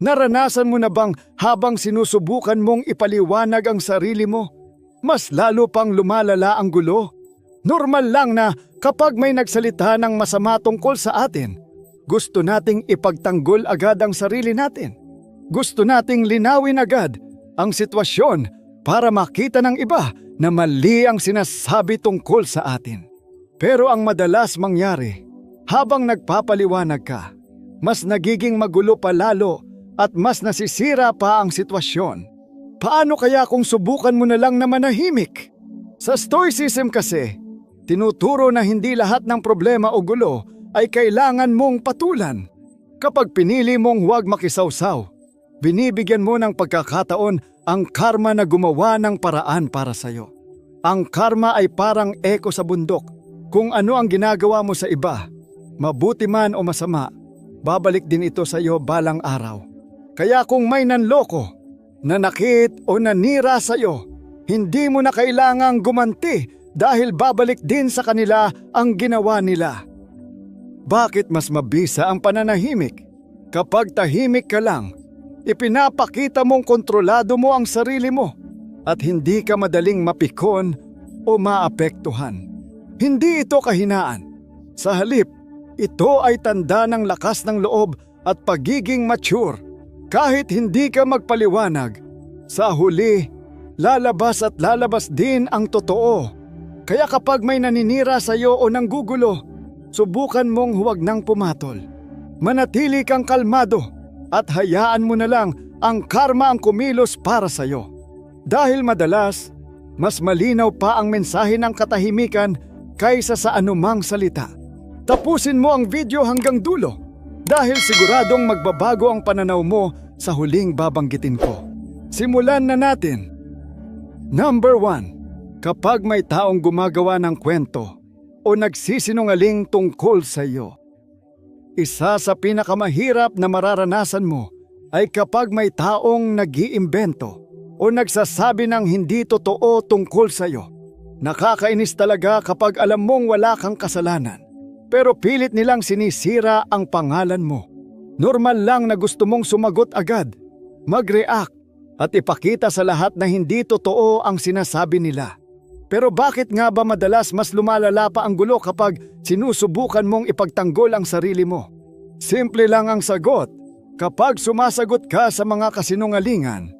Naranasan mo na bang habang sinusubukan mong ipaliwanag ang sarili mo, mas lalo pang lumalala ang gulo? Normal lang na kapag may nagsalita ng masama tungkol sa atin, gusto nating ipagtanggol agad ang sarili natin. Gusto nating linawin agad ang sitwasyon para makita ng iba na mali ang sinasabi tungkol sa atin. Pero ang madalas mangyari, habang nagpapaliwanag ka, mas nagiging magulo pa lalo at mas nasisira pa ang sitwasyon. Paano kaya kung subukan mo na lang na manahimik? Sa Stoicism kasi, tinuturo na hindi lahat ng problema o gulo ay kailangan mong patulan. Kapag pinili mong huwag makisawsaw, binibigyan mo ng pagkakataon ang karma na gumawa ng paraan para sa'yo. Ang karma ay parang eko sa bundok. Kung ano ang ginagawa mo sa iba, mabuti man o masama, babalik din ito sa iyo balang araw. Kaya kung may nanloko, nanakit o nanira sa iyo, hindi mo na kailangang gumanti dahil babalik din sa kanila ang ginawa nila. Bakit mas mabisa ang pananahimik? Kapag tahimik ka lang, ipinapakita mong kontrolado mo ang sarili mo at hindi ka madaling mapikon o maapektuhan. Hindi ito kahinaan. Sa halip, ito ay tanda ng lakas ng loob at pagiging mature. Kahit hindi ka magpaliwanag, sa huli, lalabas at lalabas din ang totoo. Kaya kapag may naninira sa iyo o nanggugulo, subukan mong huwag nang pumatol. Manatili kang kalmado at hayaan mo na lang ang karma ang kumilos para sa iyo. Dahil madalas, mas malinaw pa ang mensahe ng katahimikan kaysa sa anumang salita. Tapusin mo ang video hanggang dulo dahil siguradong magbabago ang pananaw mo sa huling babanggitin ko. Simulan na natin. Number 1. Kapag may taong gumagawa ng kwento o nagsisinungaling tungkol sa iyo. Isa sa pinakamahirap na mararanasan mo ay kapag may taong nag-iimbento o nagsasabi ng hindi totoo tungkol sa iyo. Nakakainis talaga kapag alam mong wala kang kasalanan pero pilit nilang sinisira ang pangalan mo. Normal lang na gusto mong sumagot agad, mag-react at ipakita sa lahat na hindi totoo ang sinasabi nila. Pero bakit nga ba madalas mas lumalala pa ang gulo kapag sinusubukan mong ipagtanggol ang sarili mo? Simple lang ang sagot. Kapag sumasagot ka sa mga kasinungalingan,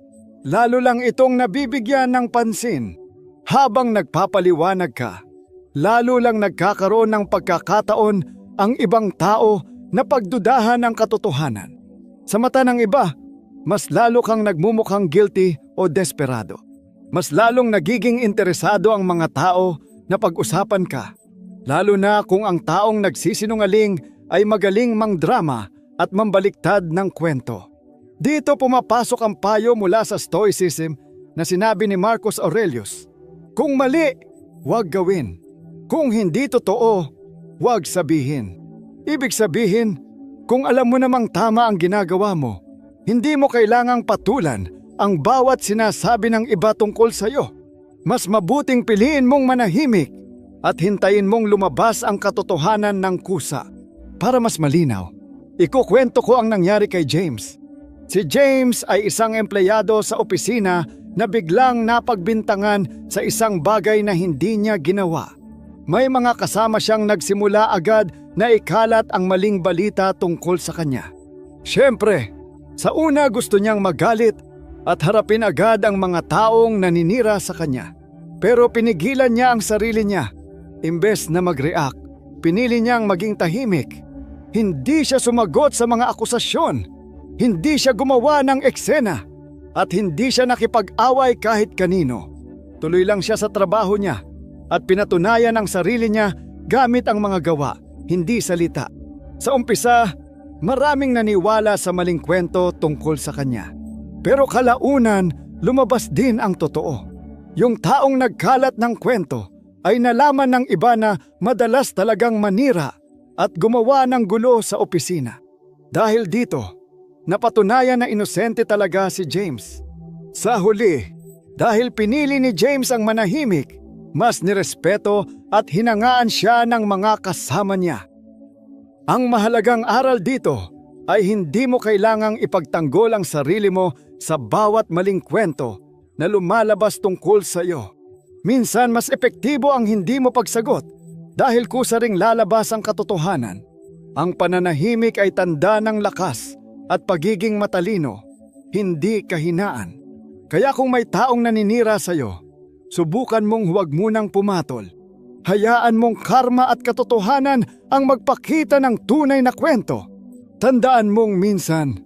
lalo lang itong nabibigyan ng pansin habang nagpapaliwanag ka lalo lang nagkakaroon ng pagkakataon ang ibang tao na pagdudahan ng katotohanan. Sa mata ng iba, mas lalo kang nagmumukhang guilty o desperado. Mas lalong nagiging interesado ang mga tao na pag-usapan ka, lalo na kung ang taong nagsisinungaling ay magaling mang drama at mambaliktad ng kwento. Dito pumapasok ang payo mula sa Stoicism na sinabi ni Marcus Aurelius, Kung mali, huwag gawin. Kung hindi totoo, huwag sabihin. Ibig sabihin, kung alam mo namang tama ang ginagawa mo, hindi mo kailangang patulan ang bawat sinasabi ng iba tungkol sa iyo. Mas mabuting piliin mong manahimik at hintayin mong lumabas ang katotohanan ng kusa. Para mas malinaw, ikukwento ko ang nangyari kay James. Si James ay isang empleyado sa opisina na biglang napagbintangan sa isang bagay na hindi niya ginawa. May mga kasama siyang nagsimula agad na ikalat ang maling balita tungkol sa kanya. Siyempre, sa una gusto niyang magalit at harapin agad ang mga taong naninira sa kanya. Pero pinigilan niya ang sarili niya. Imbes na mag-react, pinili niyang maging tahimik. Hindi siya sumagot sa mga akusasyon. Hindi siya gumawa ng eksena. At hindi siya nakipag-away kahit kanino. Tuloy lang siya sa trabaho niya at pinatunayan ang sarili niya gamit ang mga gawa, hindi salita. Sa umpisa, maraming naniwala sa maling kwento tungkol sa kanya. Pero kalaunan, lumabas din ang totoo. Yung taong nagkalat ng kwento ay nalaman ng iba na madalas talagang manira at gumawa ng gulo sa opisina. Dahil dito, napatunayan na inosente talaga si James. Sa huli, dahil pinili ni James ang manahimik, mas nirespeto at hinangaan siya ng mga kasama niya. Ang mahalagang aral dito ay hindi mo kailangang ipagtanggol ang sarili mo sa bawat maling kwento na lumalabas tungkol sa iyo. Minsan mas epektibo ang hindi mo pagsagot dahil kusa ring lalabas ang katotohanan. Ang pananahimik ay tanda ng lakas at pagiging matalino, hindi kahinaan. Kaya kung may taong naninira sa iyo, subukan mong huwag munang pumatol. Hayaan mong karma at katotohanan ang magpakita ng tunay na kwento. Tandaan mong minsan,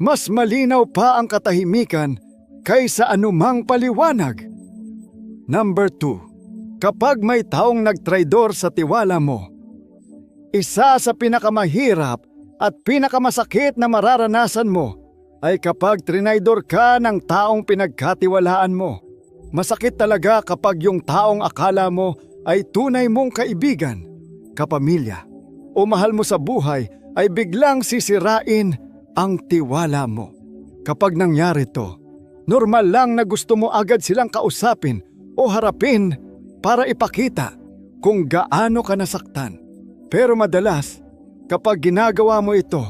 mas malinaw pa ang katahimikan kaysa anumang paliwanag. Number 2. Kapag may taong nagtraidor sa tiwala mo, isa sa pinakamahirap at pinakamasakit na mararanasan mo ay kapag trinaydor ka ng taong pinagkatiwalaan mo. Masakit talaga kapag yung taong akala mo ay tunay mong kaibigan, kapamilya, o mahal mo sa buhay ay biglang sisirain ang tiwala mo. Kapag nangyari to, normal lang na gusto mo agad silang kausapin o harapin para ipakita kung gaano ka nasaktan. Pero madalas, kapag ginagawa mo ito,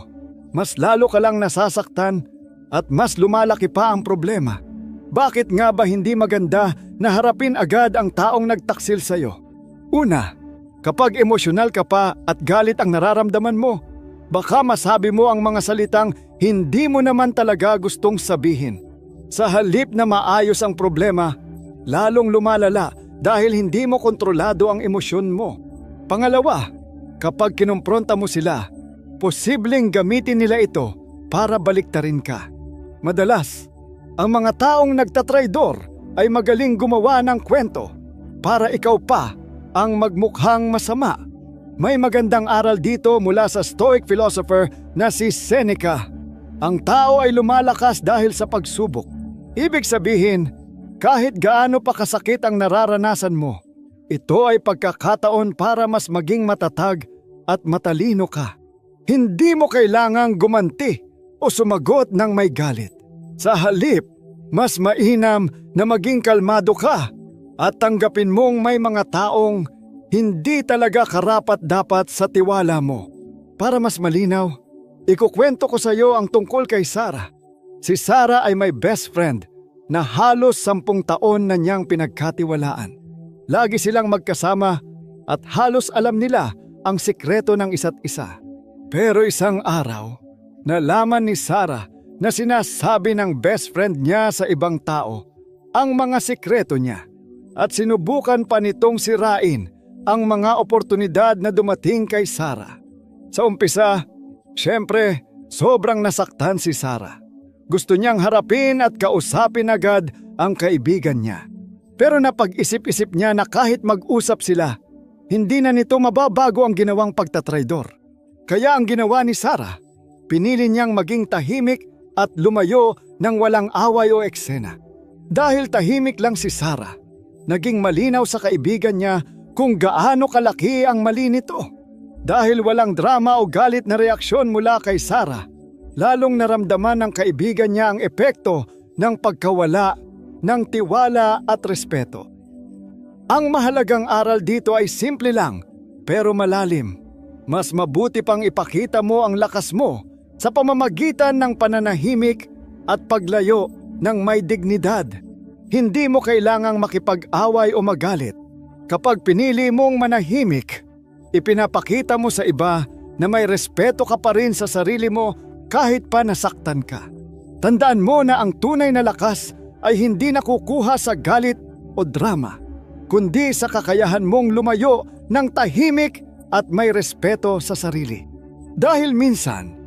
mas lalo ka lang nasasaktan at mas lumalaki pa ang problema. Bakit nga ba hindi maganda na harapin agad ang taong nagtaksil sa'yo? Una, kapag emosyonal ka pa at galit ang nararamdaman mo, baka masabi mo ang mga salitang hindi mo naman talaga gustong sabihin. Sa halip na maayos ang problema, lalong lumalala dahil hindi mo kontrolado ang emosyon mo. Pangalawa, kapag kinumpronta mo sila, posibleng gamitin nila ito para baliktarin ka. Madalas, ang mga taong nagtatraidor ay magaling gumawa ng kwento para ikaw pa ang magmukhang masama. May magandang aral dito mula sa Stoic philosopher na si Seneca. Ang tao ay lumalakas dahil sa pagsubok. Ibig sabihin, kahit gaano pa kasakit ang nararanasan mo, ito ay pagkakataon para mas maging matatag at matalino ka. Hindi mo kailangang gumanti o sumagot ng may galit. Sa halip, mas mainam na maging kalmado ka at tanggapin mong may mga taong hindi talaga karapat dapat sa tiwala mo. Para mas malinaw, ikukwento ko sa iyo ang tungkol kay Sarah. Si Sarah ay may best friend na halos sampung taon na niyang pinagkatiwalaan. Lagi silang magkasama at halos alam nila ang sikreto ng isa't isa. Pero isang araw, nalaman ni Sarah na sinasabi ng best friend niya sa ibang tao ang mga sikreto niya at sinubukan pa nitong sirain ang mga oportunidad na dumating kay Sarah. Sa umpisa, syempre, sobrang nasaktan si Sarah. Gusto niyang harapin at kausapin agad ang kaibigan niya. Pero napag-isip-isip niya na kahit mag-usap sila, hindi na nito mababago ang ginawang pagtatraidor. Kaya ang ginawa ni Sarah, pinili niyang maging tahimik at lumayo ng walang away o eksena. Dahil tahimik lang si Sarah, naging malinaw sa kaibigan niya kung gaano kalaki ang mali nito. Dahil walang drama o galit na reaksyon mula kay Sarah, lalong naramdaman ng kaibigan niya ang epekto ng pagkawala ng tiwala at respeto. Ang mahalagang aral dito ay simple lang pero malalim. Mas mabuti pang ipakita mo ang lakas mo sa pamamagitan ng pananahimik at paglayo ng may dignidad. Hindi mo kailangang makipag-away o magalit Kapag pinili mong manahimik, ipinapakita mo sa iba na may respeto ka pa rin sa sarili mo kahit pa nasaktan ka. Tandaan mo na ang tunay na lakas ay hindi nakukuha sa galit o drama, kundi sa kakayahan mong lumayo ng tahimik at may respeto sa sarili. Dahil minsan,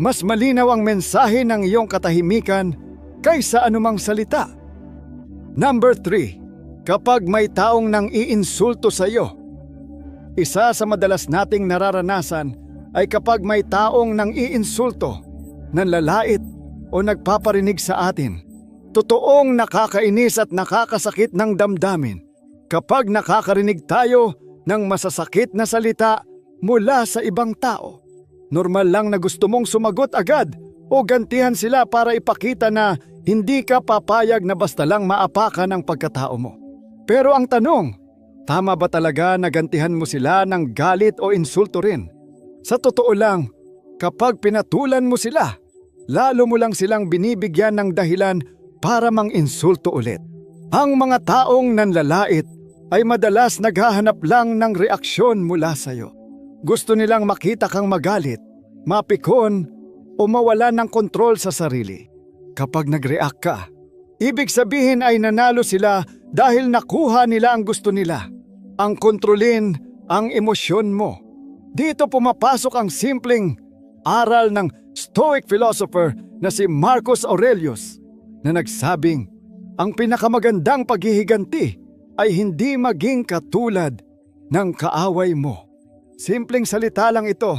mas malinaw ang mensahe ng iyong katahimikan kaysa anumang salita. Number 3 Kapag may taong nang iinsulto sa iyo, isa sa madalas nating nararanasan ay kapag may taong nang iinsulto, nanlalait o nagpaparinig sa atin. Totoong nakakainis at nakakasakit ng damdamin kapag nakakarinig tayo ng masasakit na salita mula sa ibang tao. Normal lang na gusto mong sumagot agad o gantihan sila para ipakita na hindi ka papayag na basta lang maapakan ang pagkatao mo. Pero ang tanong, tama ba talaga na gantihan mo sila ng galit o insulto rin? Sa totoo lang, Kapag pinatulan mo sila, lalo mo lang silang binibigyan ng dahilan para mang-insulto ulit. Ang mga taong nanlalait ay madalas naghahanap lang ng reaksyon mula sa'yo. Gusto nilang makita kang magalit, mapikon o mawala ng kontrol sa sarili. Kapag nag-react ka, ibig sabihin ay nanalo sila dahil nakuha nila ang gusto nila. Ang kontrolin ang emosyon mo. Dito pumapasok ang simpleng aral ng Stoic philosopher na si Marcus Aurelius na nagsabing ang pinakamagandang paghihiganti ay hindi maging katulad ng kaaway mo. Simpleng salita lang ito,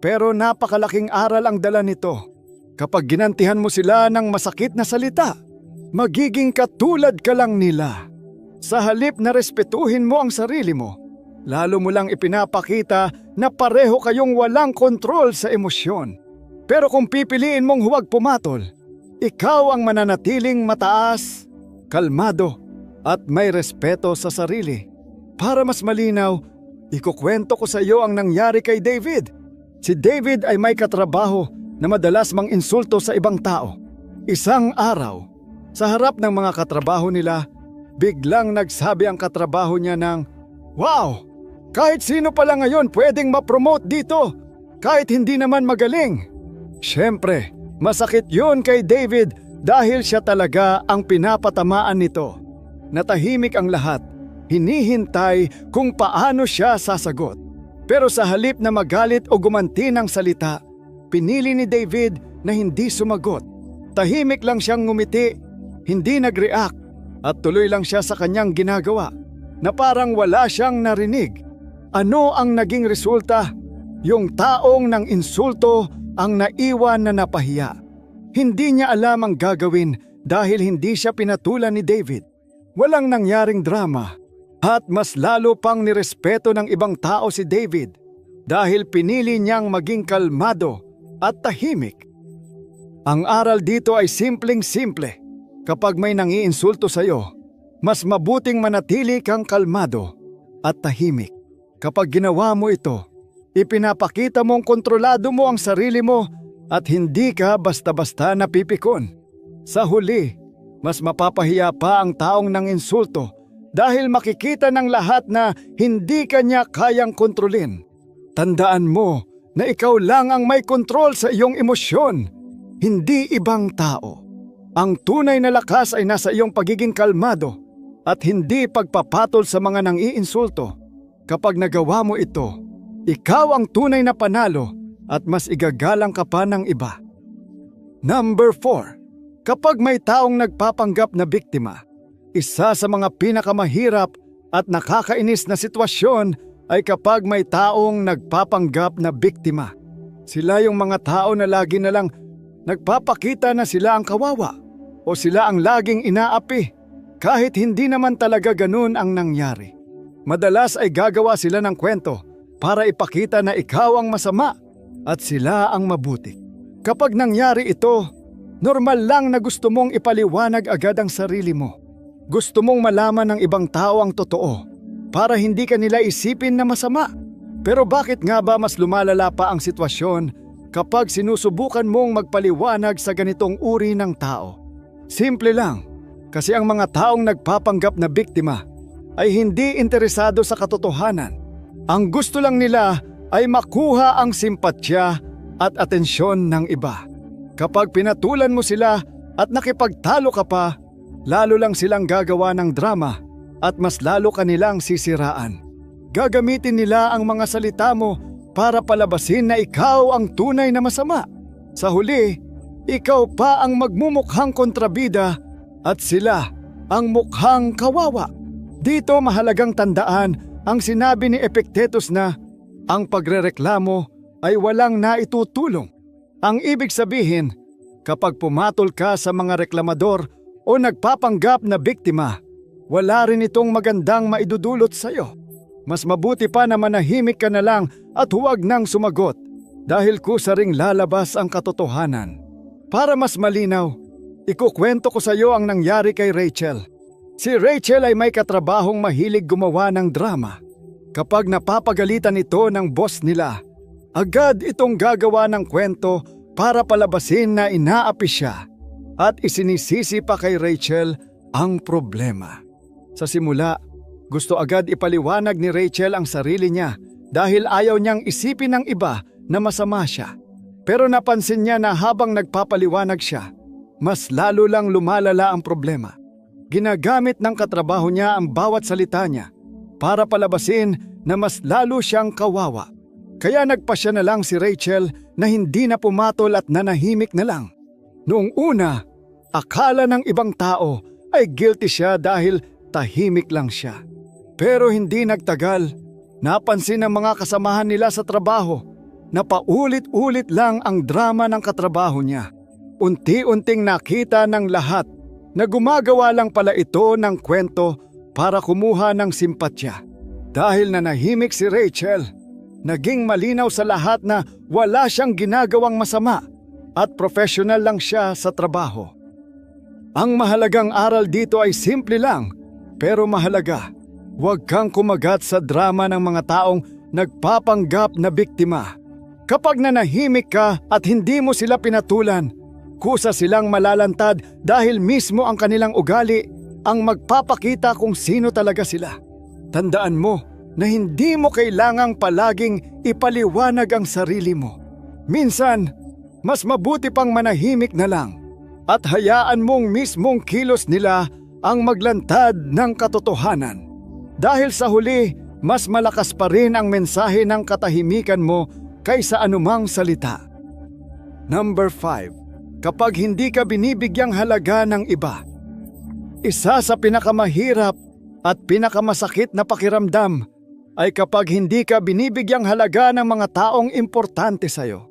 pero napakalaking aral ang dala nito. Kapag ginantihan mo sila ng masakit na salita, magiging katulad ka lang nila. Sa halip na respetuhin mo ang sarili mo, lalo mo lang ipinapakita na pareho kayong walang kontrol sa emosyon. Pero kung pipiliin mong huwag pumatol, ikaw ang mananatiling mataas, kalmado, at may respeto sa sarili. Para mas malinaw, ikukwento ko sa iyo ang nangyari kay David. Si David ay may katrabaho na madalas mang insulto sa ibang tao. Isang araw, sa harap ng mga katrabaho nila, biglang nagsabi ang katrabaho niya ng, Wow! Kahit sino pala ngayon pwedeng ma-promote dito, kahit hindi naman magaling. Siyempre, masakit yun kay David dahil siya talaga ang pinapatamaan nito. Natahimik ang lahat, hinihintay kung paano siya sasagot. Pero sa halip na magalit o gumanti ng salita, pinili ni David na hindi sumagot. Tahimik lang siyang ngumiti, hindi nag-react at tuloy lang siya sa kanyang ginagawa na parang wala siyang narinig. Ano ang naging resulta? Yung taong ng insulto ang naiwan na napahiya. Hindi niya alam ang gagawin dahil hindi siya pinatulan ni David. Walang nangyaring drama at mas lalo pang nirespeto ng ibang tao si David dahil pinili niyang maging kalmado at tahimik. Ang aral dito ay simpleng-simple. Kapag may nangiinsulto sa iyo, mas mabuting manatili kang kalmado at tahimik. Kapag ginawa mo ito, ipinapakita mong kontrolado mo ang sarili mo at hindi ka basta-basta napipikon. Sa huli, mas mapapahiya pa ang taong nang insulto dahil makikita ng lahat na hindi kanya kayang kontrolin. Tandaan mo na ikaw lang ang may kontrol sa iyong emosyon, hindi ibang tao. Ang tunay na lakas ay nasa iyong pagiging kalmado at hindi pagpapatol sa mga nang-iinsulto. Kapag nagawa mo ito, ikaw ang tunay na panalo at mas igagalang ka pa ng iba. Number 4. Kapag may taong nagpapanggap na biktima, isa sa mga pinakamahirap at nakakainis na sitwasyon ay kapag may taong nagpapanggap na biktima. Sila yung mga tao na lagi na lang nagpapakita na sila ang kawawa o sila ang laging inaapi kahit hindi naman talaga ganun ang nangyari. Madalas ay gagawa sila ng kwento para ipakita na ikaw ang masama at sila ang mabuti. Kapag nangyari ito, normal lang na gusto mong ipaliwanag agad ang sarili mo. Gusto mong malaman ng ibang tao ang totoo para hindi ka nila isipin na masama. Pero bakit nga ba mas lumalala pa ang sitwasyon kapag sinusubukan mong magpaliwanag sa ganitong uri ng tao? Simple lang, kasi ang mga taong nagpapanggap na biktima ay hindi interesado sa katotohanan. Ang gusto lang nila ay makuha ang simpatya at atensyon ng iba. Kapag pinatulan mo sila at nakipagtalo ka pa, lalo lang silang gagawa ng drama at mas lalo kanilang sisiraan. Gagamitin nila ang mga salita mo para palabasin na ikaw ang tunay na masama. Sa huli, ikaw pa ang magmumukhang kontrabida at sila ang mukhang kawawa. Dito mahalagang tandaan ang sinabi ni Epictetus na ang pagrereklamo ay walang naitutulong. Ang ibig sabihin, kapag pumatol ka sa mga reklamador o nagpapanggap na biktima, wala rin itong magandang maidudulot sa iyo. Mas mabuti pa na manahimik ka na lang at huwag nang sumagot dahil kusa ring lalabas ang katotohanan. Para mas malinaw, ikukwento ko sa iyo ang nangyari kay Rachel. Si Rachel ay may katrabahong mahilig gumawa ng drama. Kapag napapagalitan ito ng boss nila, Agad itong gagawa ng kwento para palabasin na inaapi siya at isinisisi pa kay Rachel ang problema. Sa simula, gusto agad ipaliwanag ni Rachel ang sarili niya dahil ayaw niyang isipin ng iba na masama siya. Pero napansin niya na habang nagpapaliwanag siya, mas lalo lang lumalala ang problema. Ginagamit ng katrabaho niya ang bawat salita niya para palabasin na mas lalo siyang kawawa. Kaya nagpasya na lang si Rachel na hindi na pumatol at nanahimik na lang. Noong una, akala ng ibang tao ay guilty siya dahil tahimik lang siya. Pero hindi nagtagal, napansin ng mga kasamahan nila sa trabaho na paulit-ulit lang ang drama ng katrabaho niya. Unti-unting nakita ng lahat na gumagawa lang pala ito ng kwento para kumuha ng simpatya. Dahil nanahimik si Rachel, naging malinaw sa lahat na wala siyang ginagawang masama at professional lang siya sa trabaho. Ang mahalagang aral dito ay simple lang pero mahalaga. Huwag kang kumagat sa drama ng mga taong nagpapanggap na biktima. Kapag nanahimik ka at hindi mo sila pinatulan, kusa silang malalantad dahil mismo ang kanilang ugali ang magpapakita kung sino talaga sila. Tandaan mo na hindi mo kailangang palaging ipaliwanag ang sarili mo. Minsan, mas mabuti pang manahimik na lang at hayaan mong mismong kilos nila ang maglantad ng katotohanan. Dahil sa huli, mas malakas pa rin ang mensahe ng katahimikan mo kaysa anumang salita. Number 5. Kapag hindi ka binibigyang halaga ng iba. Isa sa pinakamahirap at pinakamasakit na pakiramdam ay kapag hindi ka binibigyang halaga ng mga taong importante sa'yo.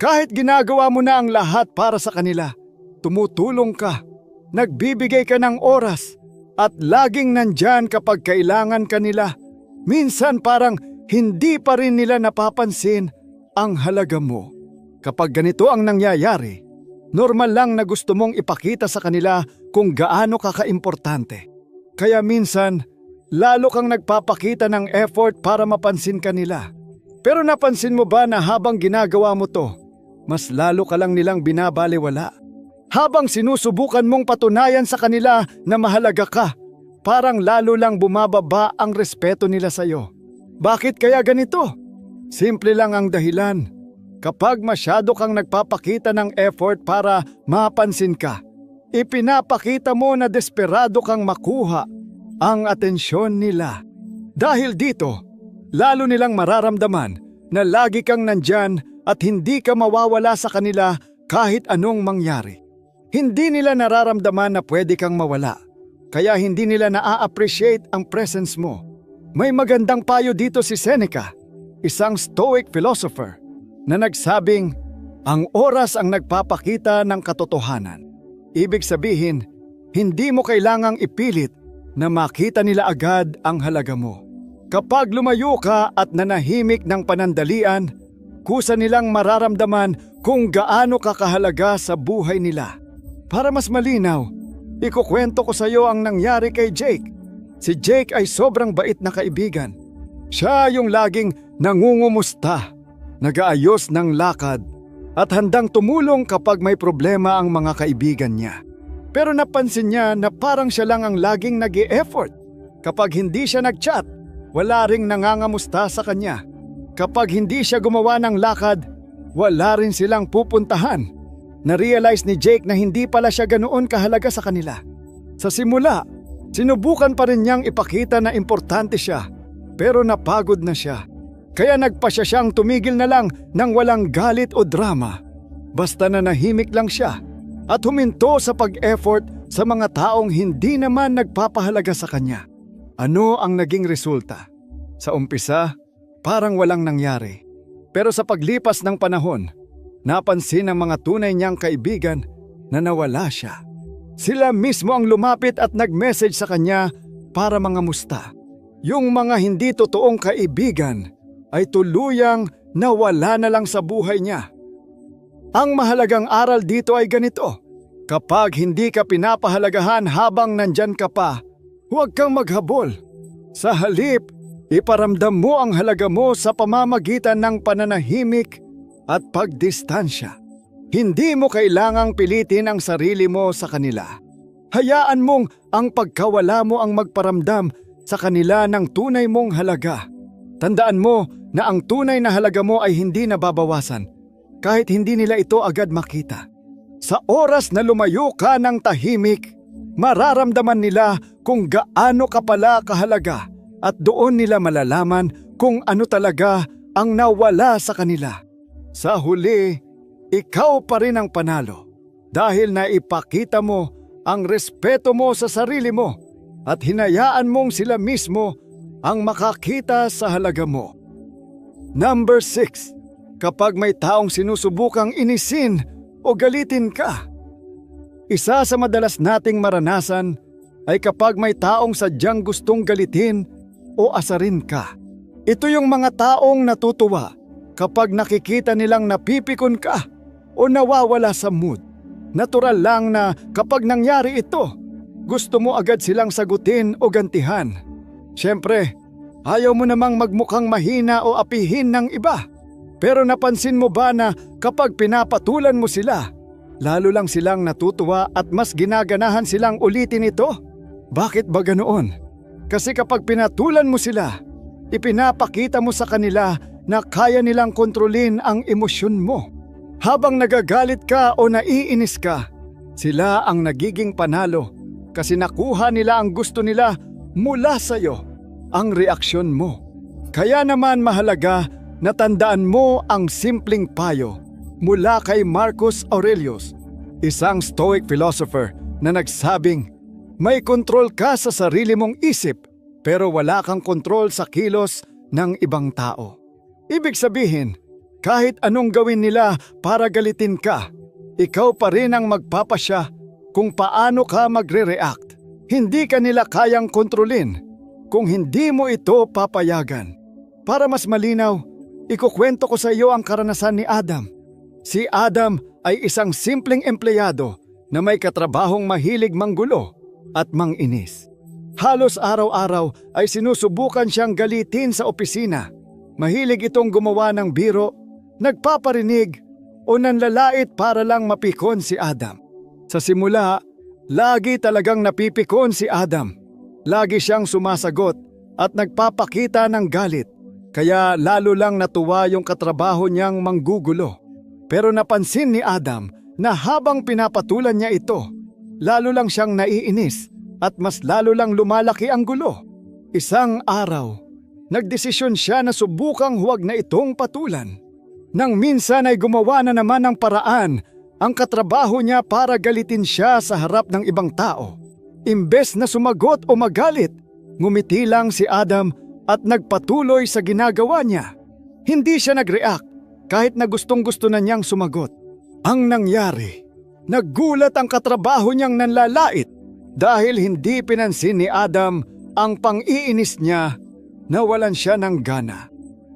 Kahit ginagawa mo na ang lahat para sa kanila, tumutulong ka, nagbibigay ka ng oras, at laging nandyan kapag kailangan ka nila. Minsan parang hindi pa rin nila napapansin ang halaga mo. Kapag ganito ang nangyayari, normal lang na gusto mong ipakita sa kanila kung gaano ka kaimportante. Kaya minsan, lalo kang nagpapakita ng effort para mapansin ka nila. Pero napansin mo ba na habang ginagawa mo to, mas lalo ka lang nilang binabaliwala? Habang sinusubukan mong patunayan sa kanila na mahalaga ka, parang lalo lang bumababa ang respeto nila sa'yo. Bakit kaya ganito? Simple lang ang dahilan. Kapag masyado kang nagpapakita ng effort para mapansin ka, ipinapakita mo na desperado kang makuha ang atensyon nila. Dahil dito, lalo nilang mararamdaman na lagi kang nandyan at hindi ka mawawala sa kanila kahit anong mangyari. Hindi nila nararamdaman na pwede kang mawala, kaya hindi nila na-appreciate ang presence mo. May magandang payo dito si Seneca, isang stoic philosopher, na nagsabing, ang oras ang nagpapakita ng katotohanan. Ibig sabihin, hindi mo kailangang ipilit na makita nila agad ang halaga mo. Kapag lumayo ka at nanahimik ng panandalian, kusa nilang mararamdaman kung gaano kakahalaga sa buhay nila. Para mas malinaw, ikukwento ko sa iyo ang nangyari kay Jake. Si Jake ay sobrang bait na kaibigan. Siya yung laging nangungumusta, nagaayos ng lakad, at handang tumulong kapag may problema ang mga kaibigan niya. Pero napansin niya na parang siya lang ang laging nag effort Kapag hindi siya nag-chat, wala ring nangangamusta sa kanya. Kapag hindi siya gumawa ng lakad, wala rin silang pupuntahan. Na-realize ni Jake na hindi pala siya ganoon kahalaga sa kanila. Sa simula, sinubukan pa rin niyang ipakita na importante siya, pero napagod na siya. Kaya nagpasya siyang tumigil na lang nang walang galit o drama. Basta na nahimik lang siya at huminto sa pag-effort sa mga taong hindi naman nagpapahalaga sa kanya. Ano ang naging resulta? Sa umpisa, parang walang nangyari. Pero sa paglipas ng panahon, Napansin ng mga tunay niyang kaibigan na nawala siya. Sila mismo ang lumapit at nag-message sa kanya para mga musta. Yung mga hindi totoong kaibigan ay tuluyang nawala na lang sa buhay niya. Ang mahalagang aral dito ay ganito. Kapag hindi ka pinapahalagahan habang nandyan ka pa, huwag kang maghabol. Sa halip, Iparamdam mo ang halaga mo sa pamamagitan ng pananahimik at pagdistansya. Hindi mo kailangang pilitin ang sarili mo sa kanila. Hayaan mong ang pagkawala mo ang magparamdam sa kanila ng tunay mong halaga. Tandaan mo na ang tunay na halaga mo ay hindi nababawasan kahit hindi nila ito agad makita. Sa oras na lumayo ka ng tahimik, mararamdaman nila kung gaano ka pala kahalaga at doon nila malalaman kung ano talaga ang nawala sa kanila. Sa huli, ikaw pa rin ang panalo dahil naipakita mo ang respeto mo sa sarili mo at hinayaan mong sila mismo ang makakita sa halaga mo. Number 6. Kapag may taong sinusubukang inisin o galitin ka. Isa sa madalas nating maranasan ay kapag may taong sadyang gustong galitin o asarin ka. Ito yung mga taong natutuwa kapag nakikita nilang napipikon ka o nawawala sa mood. Natural lang na kapag nangyari ito, gusto mo agad silang sagutin o gantihan. Siyempre, ayaw mo namang magmukhang mahina o apihin ng iba. Pero napansin mo ba na kapag pinapatulan mo sila, lalo lang silang natutuwa at mas ginaganahan silang ulitin ito? Bakit ba ganoon? Kasi kapag pinatulan mo sila, ipinapakita mo sa kanila na kaya nilang kontrolin ang emosyon mo. Habang nagagalit ka o naiinis ka, sila ang nagiging panalo kasi nakuha nila ang gusto nila mula sa iyo, ang reaksyon mo. Kaya naman mahalaga na tandaan mo ang simpleng payo mula kay Marcus Aurelius, isang Stoic philosopher na nagsabing, may kontrol ka sa sarili mong isip pero wala kang kontrol sa kilos ng ibang tao. Ibig sabihin, kahit anong gawin nila para galitin ka, ikaw pa rin ang magpapasya kung paano ka magre-react. Hindi ka nila kayang kontrolin kung hindi mo ito papayagan. Para mas malinaw, ikukwento ko sa iyo ang karanasan ni Adam. Si Adam ay isang simpleng empleyado na may katrabahong mahilig manggulo at manginis. Halos araw-araw ay sinusubukan siyang galitin sa opisina. Mahilig itong gumawa ng biro, nagpaparinig o nanlalait para lang mapikon si Adam. Sa simula, lagi talagang napipikon si Adam. Lagi siyang sumasagot at nagpapakita ng galit. Kaya lalo lang natuwa yung katrabaho niyang manggugulo. Pero napansin ni Adam na habang pinapatulan niya ito, lalo lang siyang naiinis at mas lalo lang lumalaki ang gulo. Isang araw, nagdesisyon siya na subukang huwag na itong patulan. Nang minsan ay gumawa na naman ng paraan ang katrabaho niya para galitin siya sa harap ng ibang tao. Imbes na sumagot o magalit, ngumiti lang si Adam at nagpatuloy sa ginagawa niya. Hindi siya nag-react kahit na gustong gusto na niyang sumagot. Ang nangyari, naggulat ang katrabaho niyang nanlalait dahil hindi pinansin ni Adam ang pang-iinis niya, nawalan siya ng gana.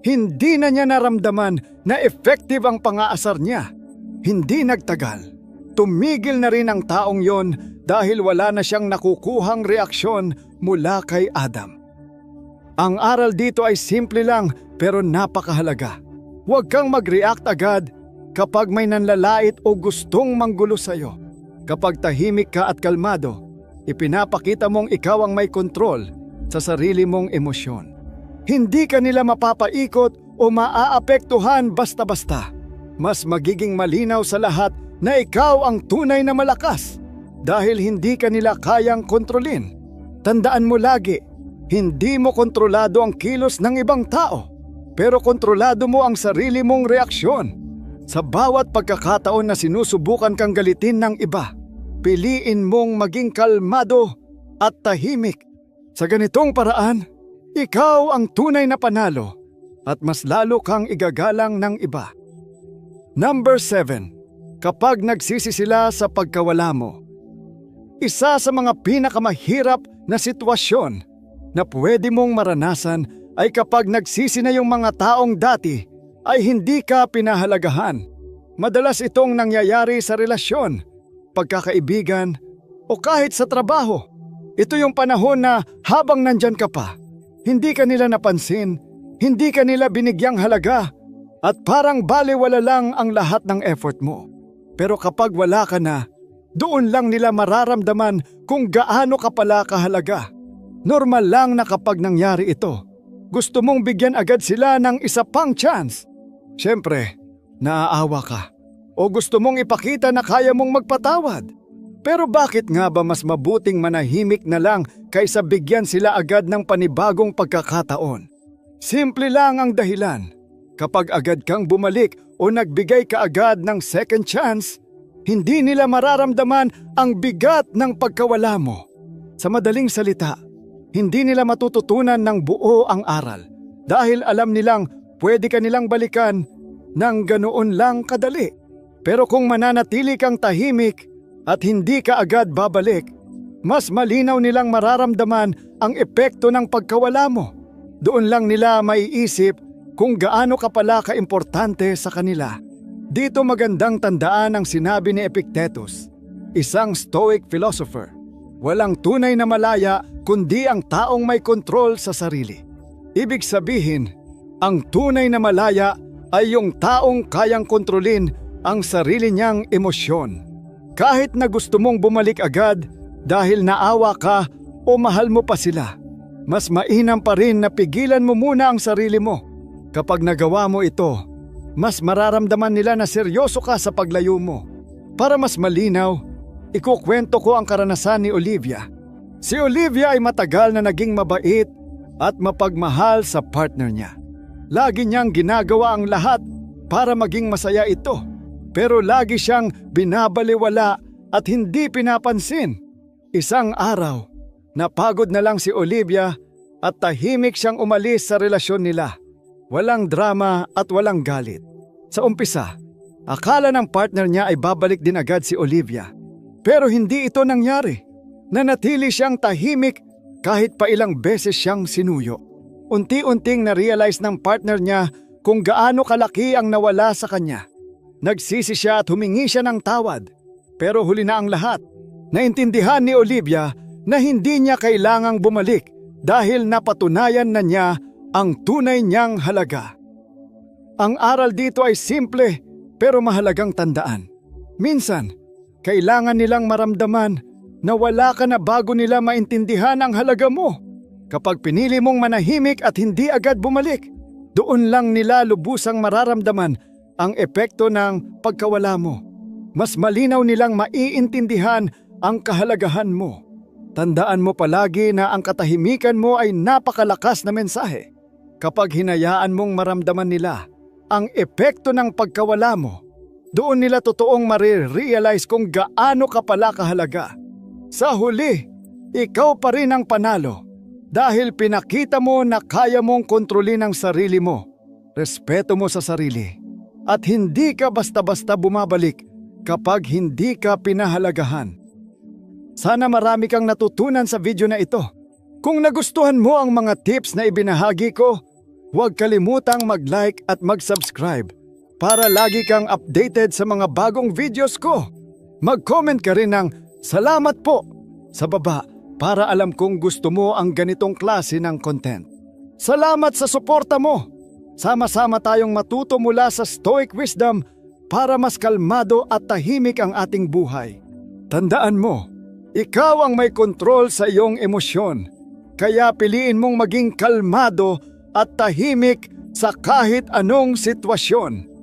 Hindi na niya naramdaman na effective ang pangaasar niya. Hindi nagtagal. Tumigil na rin ang taong yon dahil wala na siyang nakukuhang reaksyon mula kay Adam. Ang aral dito ay simple lang pero napakahalaga. Huwag kang mag-react agad kapag may nanlalait o gustong manggulo sa'yo. Kapag tahimik ka at kalmado, ipinapakita mong ikaw ang may kontrol sa sarili mong emosyon. Hindi ka nila mapapaikot o maaapektuhan basta-basta. Mas magiging malinaw sa lahat na ikaw ang tunay na malakas dahil hindi ka nila kayang kontrolin. Tandaan mo lagi, hindi mo kontrolado ang kilos ng ibang tao, pero kontrolado mo ang sarili mong reaksyon. Sa bawat pagkakataon na sinusubukan kang galitin ng iba, piliin mong maging kalmado at tahimik. Sa ganitong paraan, ikaw ang tunay na panalo at mas lalo kang igagalang ng iba. Number 7. Kapag nagsisi sila sa pagkawala mo. Isa sa mga pinakamahirap na sitwasyon na pwede mong maranasan ay kapag nagsisi na yung mga taong dati ay hindi ka pinahalagahan. Madalas itong nangyayari sa relasyon pagkakaibigan o kahit sa trabaho. Ito yung panahon na habang nandyan ka pa, Hindi ka nila napansin, hindi ka nila binigyang halaga, at parang baliwala lang ang lahat ng effort mo. Pero kapag wala ka na, doon lang nila mararamdaman kung gaano ka pala kahalaga. Normal lang na kapag nangyari ito, gusto mong bigyan agad sila ng isa pang chance. Siyempre, naaawa ka o gusto mong ipakita na kaya mong magpatawad. Pero bakit nga ba mas mabuting manahimik na lang kaysa bigyan sila agad ng panibagong pagkakataon? Simple lang ang dahilan. Kapag agad kang bumalik o nagbigay ka agad ng second chance, hindi nila mararamdaman ang bigat ng pagkawala mo. Sa madaling salita, hindi nila matututunan ng buo ang aral dahil alam nilang pwede ka nilang balikan ng ganoon lang kadali. Pero kung mananatili kang tahimik at hindi ka agad babalik, mas malinaw nilang mararamdaman ang epekto ng pagkawala mo. Doon lang nila maiisip kung gaano ka pala kaimportante sa kanila. Dito magandang tandaan ang sinabi ni Epictetus, isang stoic philosopher. Walang tunay na malaya kundi ang taong may kontrol sa sarili. Ibig sabihin, ang tunay na malaya ay yung taong kayang kontrolin ang sarili niyang emosyon. Kahit na gusto mong bumalik agad dahil naawa ka o mahal mo pa sila, mas mainam pa rin na pigilan mo muna ang sarili mo. Kapag nagawa mo ito, mas mararamdaman nila na seryoso ka sa paglayo mo. Para mas malinaw, ikukwento ko ang karanasan ni Olivia. Si Olivia ay matagal na naging mabait at mapagmahal sa partner niya. Lagi niyang ginagawa ang lahat para maging masaya ito. Pero lagi siyang binabaliwala at hindi pinapansin. Isang araw, napagod na lang si Olivia at tahimik siyang umalis sa relasyon nila. Walang drama at walang galit. Sa umpisa, akala ng partner niya ay babalik din agad si Olivia. Pero hindi ito nangyari. Nanatili siyang tahimik kahit pa ilang beses siyang sinuyo. Unti-unting na-realize ng partner niya kung gaano kalaki ang nawala sa kanya. Nagsisi siya at humingi siya ng tawad. Pero huli na ang lahat. Naintindihan ni Olivia na hindi niya kailangang bumalik dahil napatunayan na niya ang tunay niyang halaga. Ang aral dito ay simple pero mahalagang tandaan. Minsan, kailangan nilang maramdaman na wala ka na bago nila maintindihan ang halaga mo. Kapag pinili mong manahimik at hindi agad bumalik, doon lang nila lubusang mararamdaman ang epekto ng pagkawala mo. Mas malinaw nilang maiintindihan ang kahalagahan mo. Tandaan mo palagi na ang katahimikan mo ay napakalakas na mensahe. Kapag hinayaan mong maramdaman nila ang epekto ng pagkawala mo, doon nila totoong marirealize kung gaano ka pala kahalaga. Sa huli, ikaw pa rin ang panalo dahil pinakita mo na kaya mong kontrolin ang sarili mo. Respeto mo sa sarili at hindi ka basta-basta bumabalik kapag hindi ka pinahalagahan. Sana marami kang natutunan sa video na ito. Kung nagustuhan mo ang mga tips na ibinahagi ko, huwag kalimutang mag-like at mag-subscribe para lagi kang updated sa mga bagong videos ko. Mag-comment ka rin ng salamat po sa baba para alam kong gusto mo ang ganitong klase ng content. Salamat sa suporta mo! Sama-sama tayong matuto mula sa Stoic Wisdom para mas kalmado at tahimik ang ating buhay. Tandaan mo, ikaw ang may kontrol sa iyong emosyon. Kaya piliin mong maging kalmado at tahimik sa kahit anong sitwasyon.